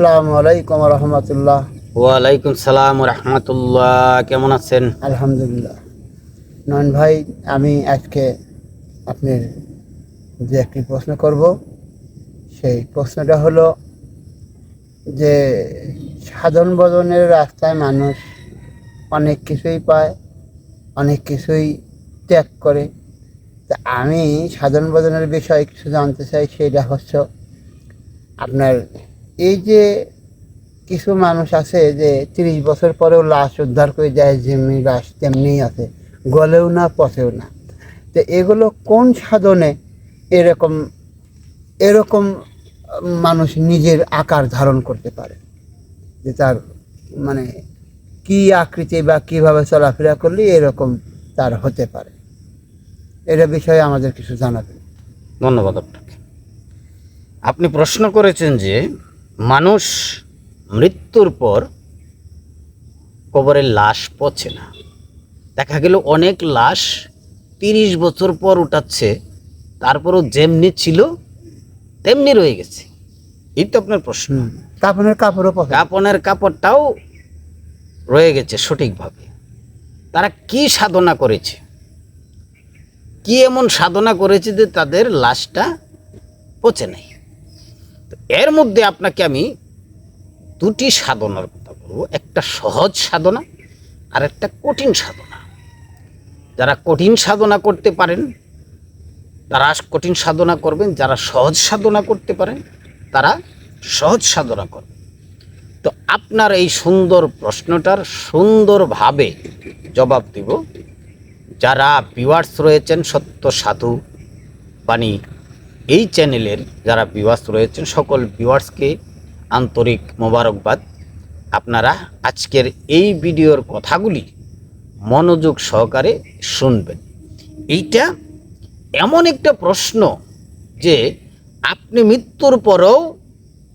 আসসালামু আলাইকুম রহমতুল্লাহ। ওয়ালাইকুম সালাম রহমতুল্লাহ। কেমন আছেন? আলহামদুলিল্লাহ। নয়ন ভাই আমি আজকে আপনার যে একটি প্রশ্ন করব সেই প্রশ্নটা হলো যে সাধন ভজনের রাস্তায় মানুষ অনেক কিছুই পায় অনেক কিছুই ত্যাগ করে। তা আমি সাধন ভজনের বিষয়ে কিছু জানতে চাই সেটা হচ্ছে আপনার এই যে কিছু মানুষ আছে যে তিরিশ বছর পরেও লাশ উদ্ধার করে যায়, যেমনি লাশ তেমনিই আছে, গলেও না, পচেও না। তো এগুলো কোন সাধনে এরকম এরকম মানুষ নিজের আকার ধারণ করতে পারে? যে তার মানে কি আকৃতি বা কীভাবে চলাফেরা করলে এরকম তার হতে পারে? এটা বিষয়ে আমাদের কিছু জানাবেন। ধন্যবাদ আপনাকে। আপনি প্রশ্ন করেছেন যে মানুষ মৃত্যুর পর কবরের লাশ পচে না। দেখা গেল অনেক লাশ তিরিশ বছর পর উঠাচ্ছে তারপরও যেমনি ছিল তেমনি রয়ে গেছে। এই তো আপনার প্রশ্ন। হুম। কাপড়ের কাপড়ও কাপনের কাপড়টাও রয়ে গেছে সঠিকভাবে। তারা কি সাধনা করেছে? কি এমন সাধনা করেছে যে তাদের লাশটা পচে নাই? তো এর মধ্যে আপনাকে আমি দুটি সাধনার কথা বলব। একটা সহজ সাধনা আর একটা কঠিন সাধনা। যারা কঠিন সাধনা করতে পারেন, তারা কঠিন সাধনা করবেন, যারা সহজ সাধনা করতে পারেন, তারা সহজ সাধনা করবেন। তো আপনার এই সুন্দর প্রশ্নটার সুন্দরভাবে জবাব দিব। যারা ভিউয়ার্স রয়েছেন, সত্য সাধু বাণী এই চ্যানেলের যারা ভিউয়ার্স রয়েছেন, সকল ভিউয়ার্সকে আন্তরিক মোবারকবাদ। আপনারা আজকের এই ভিডিওর কথাগুলি মনোযোগ সহকারে শুনবেন। এইটা এমন একটা প্রশ্ন যে আপনি মৃত্যুর পরেও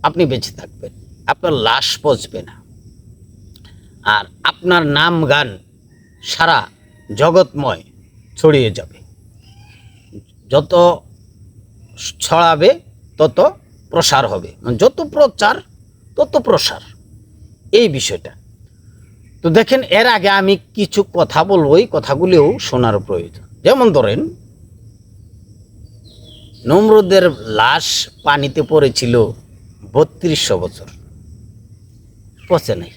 আপনি বেঁচে থাকবেন, আপনার লাশ পচবে না। আর আপনার নাম গান সারা জগৎময় ছড়িয়ে যাবে। যত ছড়াবে, তত প্রসার হবে। মানে যত প্রচার, তত প্রসার। এই বিষয়টা। তো দেখেন, এর আগে আমি কিছু কথা বলব, এই কথাগুলিও শোনার প্রয়োজন। যেমন ধরেন, নমরুদের লাশ পানিতে পড়েছিল বত্রিশশো বছর। পচে নাই।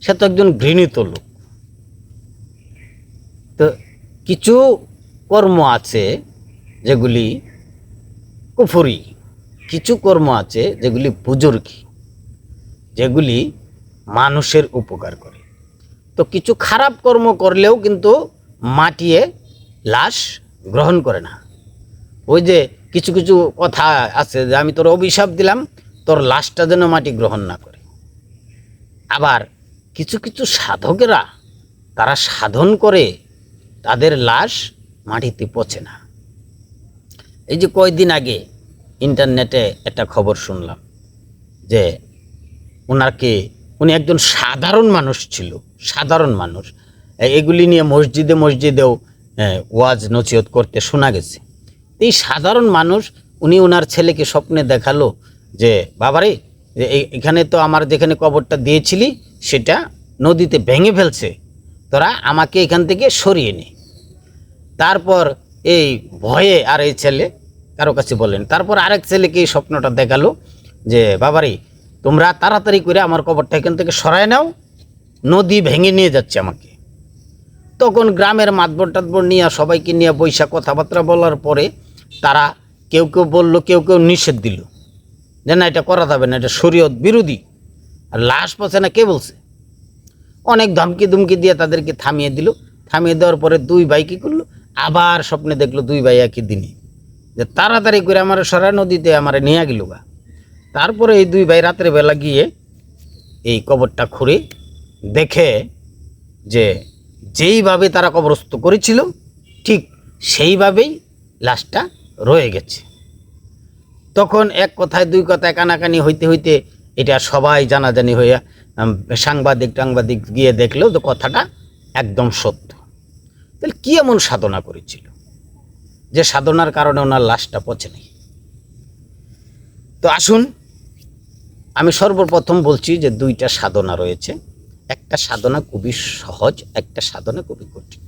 সে তো একজন ঘৃণিত লোক। তো কিছু কর্ম আছে যেগুলি কুফুরি, কিছু কর্ম আছে যেগুলি বুজুর্গি, যেগুলি মানুষের উপকার করে। তো কিছু খারাপ কর্ম করলেও কিন্তু মাটিয়ে লাশ গ্রহণ করে না। ওই যে কিছু কিছু কথা আছে যে, আমি তোর অভিশাপ দিলাম, তোর লাশটা যেন মাটি গ্রহণ না করে। আবার কিছু কিছু সাধকেরা, তারা সাধন করে, তাদের লাশ মাটিতে পচে না। এই যে কয়েকদিন আগে ইন্টারনেটে একটা খবর শুনলাম যে ওনাকে উনি একজন সাধারণ মানুষ ছিল, সাধারণ মানুষ। এগুলি নিয়ে মসজিদে মসজিদেও ওয়াজ নচিয়ত করতে শোনা গেছে। এই সাধারণ মানুষ, উনি ওনার ছেলেকে স্বপ্নে দেখাল যে, বাবারে এখানে তো আমার যেখানে কবরটা দিয়েছিলি, সেটা নদীতে ভেঙে ফেলছে। তোরা আমাকে এখান থেকে সরিয়ে নে। তারপর এই ভয়ে আর এই ছেলে কারও কাছে বলেন। তারপর আরেক ছেলেকে এই স্বপ্নটা দেখাল যে, বাবারে, তোমরা তাড়াতাড়ি করে আমার কবরটা এখান থেকে সরায় নাও, নদী ভেঙে নিয়ে যাচ্ছে আমাকে। তখন গ্রামের মাতবর টাতবর নিয়ে সবাইকে নিয়ে বৈশা কথাবার্তা বলার পরে তারা কেউ কেউ বলল, কেউ কেউ নিষেধ দিল যে, না, এটা করা যাবে না, এটা শরীয়ত বিরোধী। আর লাশ পচে না, কে বলছে? অনেক ধমকি ধমকি দিয়ে তাদেরকে থামিয়ে দিল। থামিয়ে দেওয়ার পরে দুই ভাই কী করল? আবার স্বপ্নে দেখল দুই ভাই একই দিনই যে তাড়াতাড়ি করে আমার সরা নদীতে আমার নিয়ে গেল গা। তারপরে এই দুই ভাই রাত্রে বেলা গিয়ে এই কবরটা খুঁড়ে দেখে যে যেইভাবে তারা কবরস্থ করেছিল, ঠিক সেইভাবেই লাশটা রয়ে গেছে। তখন এক কথায়, দুই কথায় কানাকানি হইতে হইতে এটা সবাই জানাজানি হইয়া সাংবাদিক টাংবাদিক গিয়ে দেখল তো কথাটা একদম সত্য। তাহলে কি এমন সাধনা করেছিল? যে সাধনার কারণে ওনার লাশটা পচে নেই। তো আসুন, আমি সর্বপ্রথম বলছি যে দুইটা সাধনা রয়েছে। একটা সাধনা খুবই সহজ, একটা সাধনা খুবই কঠিন।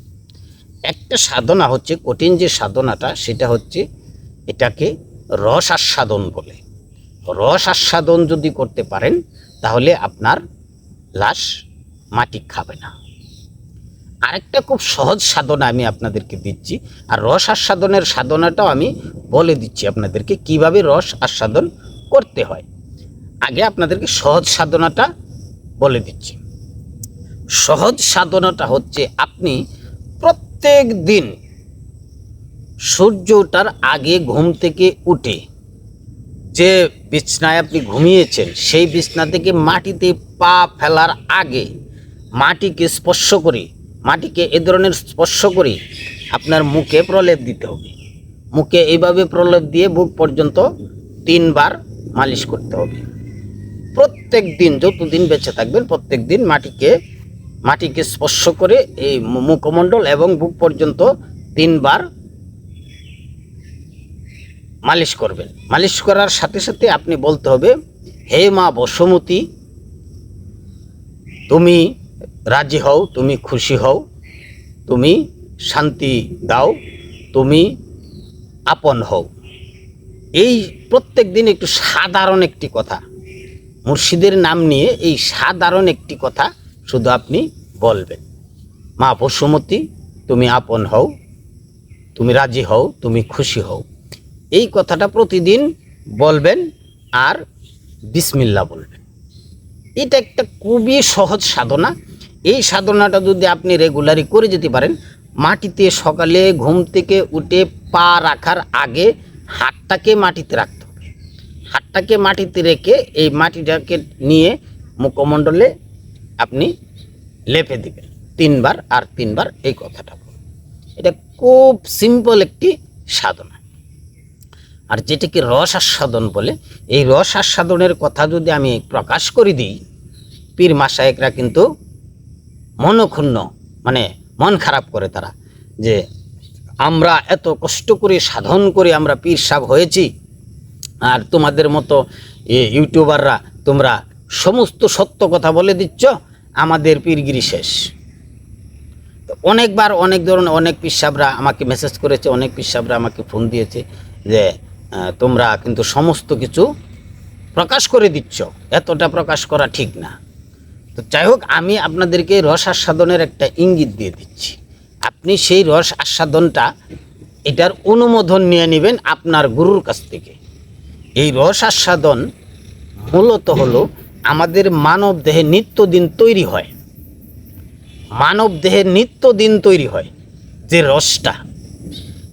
একটা সাধনা হচ্ছে কঠিন যে সাধনাটা, সেটা হচ্ছে এটাকে রস আস্বাদন বলে। রস আস্বাদন যদি করতে পারেন, তাহলে আপনার লাশ মাটি খাবে না। আরেকটা খুব সহজ সাধনা আমি আপনাদেরকে দিচ্ছি। আর রস আস্বাদনের সাধনাটাও আমি বলে দিচ্ছি আপনাদেরকে কীভাবে রস আস্বাদন করতে হয়। আগে আপনাদেরকে সহজ সাধনাটা বলে দিচ্ছি। সহজ সাধনাটা হচ্ছে আপনি প্রত্যেক দিন সূর্য ওঠার আগে ঘুম থেকে উঠে যে বিছনায় আপনি ঘুমিয়েছেন, সেই বিছনা থেকে মাটিতে পা ফেলার আগে মাটিকে স্পর্শ করে মাটিকে এ ধরনের স্পর্শ করে আপনার মুখে প্রলেপ দিতে হবে। মুখে এইভাবে প্রলেপ দিয়ে বুক পর্যন্ত তিনবার মালিশ করতে হবে। প্রত্যেক দিন যতদিন বেঁচে থাকবেন, প্রত্যেক দিন মাটিকে মাটিকে স্পর্শ করে এই মুখমণ্ডল এবং বুক পর্যন্ত তিনবার মালিশ করবেন। মালিশ করার সাথে সাথে আপনি বলতে হবে, হে মা বসুমতী, তুমি রাজি হও, তুমি খুশি হও, তুমি শান্তি দাও, তুমি আপন হও। এই প্রত্যেক দিন একটু সাধারণ একটি কথা। মুর্শিদের নাম নিয়ে এই সাধারণ একটি কথা শুধু আপনি বলবেন। মা বসুমতী, তুমি আপন হও, তুমি রাজি হও, তুমি খুশি হও। এই কথাটা প্রতিদিন বলবেন আর বিসমিল্লা বলবেন। এটা একটা খুবই সহজ সাধনা। এই সাধনাটা যদি আপনি রেগুলারই করে যেতে পারেন, মাটিতে সকালে ঘুম থেকে উঠে পা রাখার আগে হাতটাকে মাটিতে রাখতে হবে। হাতটাকে মাটিতে রেখে এই মাটিটাকে নিয়ে মুখমণ্ডলে আপনি লেপে দিবেন। তিনবার আর তিনবার এই কথাটা বলুন। এটা খুব সিম্পল একটি সাধনা। আর যেটাকে রস আস্বাদন বলে, এই রস আস্বাদনের কথা যদি আমি প্রকাশ করে দিই, পীর মাসায়েকরা কিন্তু মনক্ষুণ্ণ মানে মন খারাপ করে তারা, যে আমরা এত কষ্ট করে সাধন করে আমরা পীর সাহ হয়েছি, আর তোমাদের মতো ইউটিউবাররা তোমরা সমস্ত সত্য কথা বলে দিচ্ছ, আমাদের পীরগিরি শেষ। তো অনেকবার অনেক ধরনের অনেক পিসাবরা আমাকে মেসেজ করেছে, অনেক পিসাবরা আমাকে ফোন দিয়েছে, যে তোমরা কিন্তু সমস্ত কিছু প্রকাশ করে দিচ্ছ, এতটা প্রকাশ করা ঠিক না। তো যাই হোক, আমি আপনাদেরকে রস আস্বাদনের একটা ইঙ্গিত দিয়ে দিচ্ছি। আপনি সেই রস আস্বাদনটা, এটার অনুমোদন নিয়ে নেবেন আপনার গুরুর কাছ থেকে। এই রস আস্বাদন মূলত হলো আমাদের মানব দেহে নিত্যদিন তৈরি হয়। মানব দেহে নিত্যদিন তৈরি হয় যে রসটা।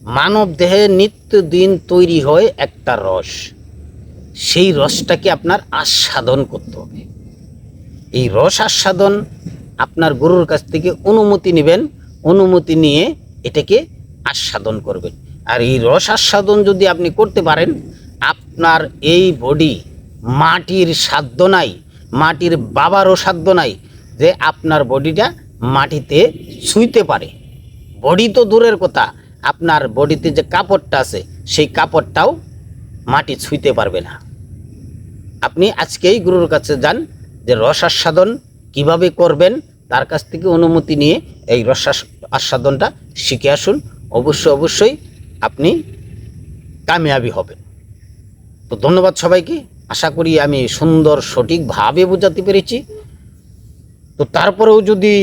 মানব দেহে নিত্যদিন তৈরি হয় একটা রস। সেই রসটাকে আপনার আস্বাদন করতে হবে। এই রস আস্বাদন আপনার গুরুর কাছ থেকে অনুমতি নেবেন, অনুমতি নিয়ে এটাকে আস্বাদন করবেন। আর এই রস আস্বাদন যদি আপনি করতে পারেন, আপনার এই বডি মাটির সাধ্য নাই, মাটির বাবারও সাধ্য নাই যে আপনার বডিটা মাটিতে ছুঁইতে পারে। বডি তো দূরের কথা, আপনার বডিতে যে কাপড়টা আছে, সেই কাপড়টাও মাটি ছুঁইতে পারবে না। আপনি আজকেই গুরুর কাছে যান যে রস আস্বাদন কীভাবে করবেন, তার কাছ থেকে অনুমতি নিয়ে এই রস আস্বাদনটা শিখে আসুন। অবশ্যই অবশ্যই আপনি কামিয়াবি হবেন। তো ধন্যবাদ সবাইকে। আশা করি আমি সুন্দর সঠিকভাবে বোঝাতে পেরেছি। তো তারপরেও যদি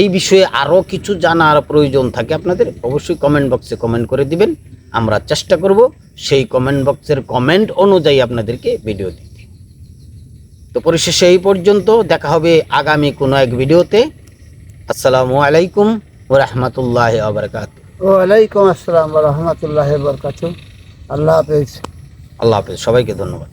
এই বিষয়ে আরও কিছু জানার প্রয়োজন থাকে আপনাদের, অবশ্যই কমেন্ট বক্সে কমেন্ট করে দিবেন। আমরা চেষ্টা করব সেই কমেন্ট বক্সের কমেন্ট অনুযায়ী আপনাদেরকে ভিডিও দিতে। তো পরিশেষে এই পর্যন্ত দেখা হবে আগামী কোনো এক ভিডিওতে। আসসালামু আলাইকুম ও রহমতুল্লাহ আবরকাত ওয়ালাইকুম আসসালাম রহমতুল্লাহ বরকাত আল্লাহ হাফেজ। আল্লাহ হাফেজ সবাইকে ধন্যবাদ।